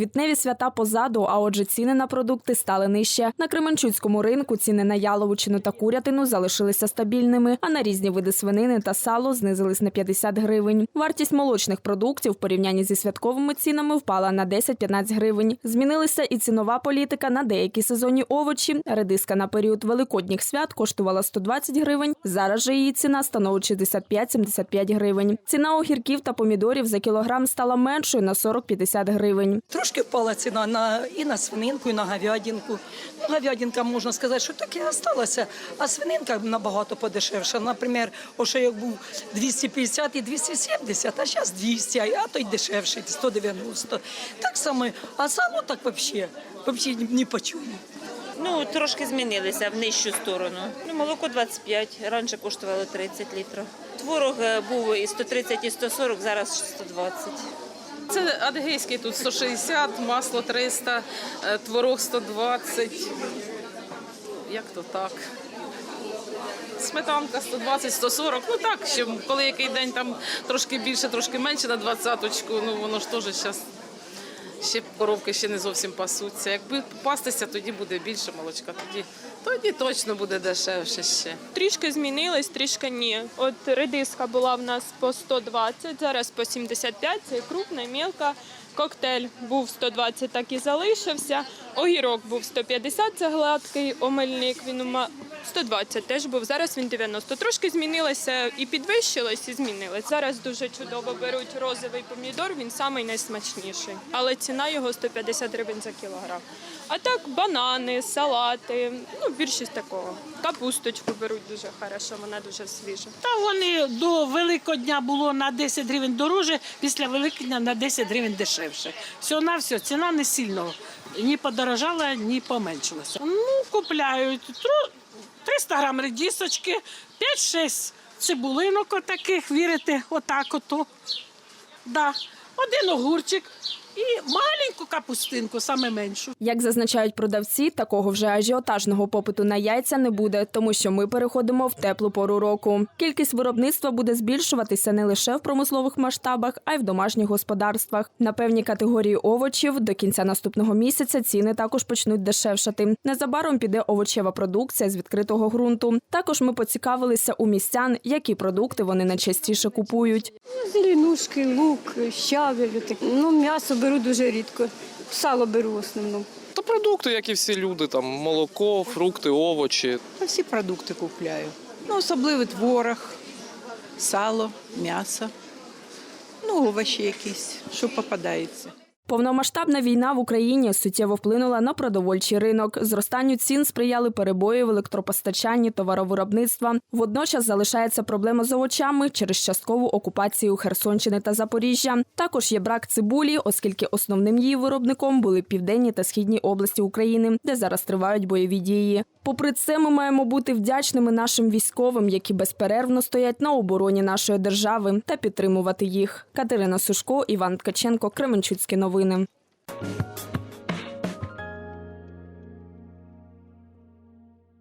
Квітневі свята позаду, а отже, ціни на продукти стали нижче. На Кременчуцькому ринку ціни на яловичину та курятину залишилися стабільними, а на різні види свинини та сало знизились на 50 гривень. Вартість молочних продуктів в порівнянні зі святковими цінами впала на 10-15 гривень. Змінилася і цінова політика на деякі сезонні овочі. Редиска на період великодніх свят коштувала 120 гривень. Зараз же її ціна становить 65-75 гривень. Ціна огірків та помідорів за кілограм стала меншою на 40-50 гривень. Трошки впала ціна на, і на свининку, і на говядинку. Ну, говядинка, можна сказати, що так і а свининка набагато подешевша. Наприклад, як був 250 і 270, а зараз 200, а то й дешевший, 190. Так само, а сало так взагалі, взагалі ні по чому. Ну, трошки змінилися в нижчу сторону. Ну, молоко 25, раніше коштувало 30 літрів. Творог е, був і 130, і 140, зараз 120. Це адгейський тут 160, масло 300, е, творог 120. Як то так? Сметанка 120, 140. Ну так, ще коли який день там трошки більше, трошки менше на двадцяточку, ну воно ж теж зараз ще коровки ще не зовсім пасуться. Якби пастися, тоді буде більше молочка. Тоді, тоді точно буде дешевше ще. Трішки змінилось, трішки ні. От редиска була в нас по 120, зараз по 75, це крупна, мілка. Коктейль був 120, так і залишився. Огірок був 150, це гладкий, омельник він 120 теж був, зараз він 90. Трошки змінилося і підвищилось, і змінилось. Зараз дуже чудово беруть розовий помідор, він самий найсмачніший. Але ціна його 150 гривень за кілограм. А так банани, салати, ну більшість такого. Капусточку беруть дуже хорошо, вона дуже свіжа. Та вони до Великодня було на 10 гривень дороже, після Великодня на 10 гривень дешевше. Все на все, ціна не сильно ні подорожала, ні поменшилася. Ну, купляють 300 грам редісочки, 5-6 цибулинок отаких, вірите, отак ото. Да. Один огурчик і маленьку капустинку, саме меншу. Як зазначають продавці, такого вже ажіотажного попиту на яйця не буде, тому що ми переходимо в теплу пору року. Кількість виробництва буде збільшуватися не лише в промислових масштабах, а й в домашніх господарствах. На певні категорії овочів до кінця наступного місяця ціни також почнуть дешевшати. Незабаром піде овочева продукція з відкритого ґрунту. Також ми поцікавилися у містян, які продукти вони найчастіше купують. Зеленушки, лук, щавель. Ну, м'ясо беру дуже рідко. Сало беру в основному. Та продукти, як і всі люди, там молоко, фрукти, овочі. Та всі продукти купляю. Ну, особливо творог, сало, м'ясо, ну, овочі якісь, що попадається. Повномасштабна війна в Україні суттєво вплинула на продовольчий ринок. Зростанню цін сприяли перебої в електропостачанні товаровиробництва. Водночас залишається проблема з овочами через часткову окупацію Херсонщини та Запоріжжя. Також є брак цибулі, оскільки основним її виробником були південні та східні області України, де зараз тривають бойові дії. Попри це, ми маємо бути вдячними нашим військовим, які безперервно стоять на обороні нашої держави, та підтримувати їх. Катерина Сушко, Іван Ткаченко, Кременчуцькі новини.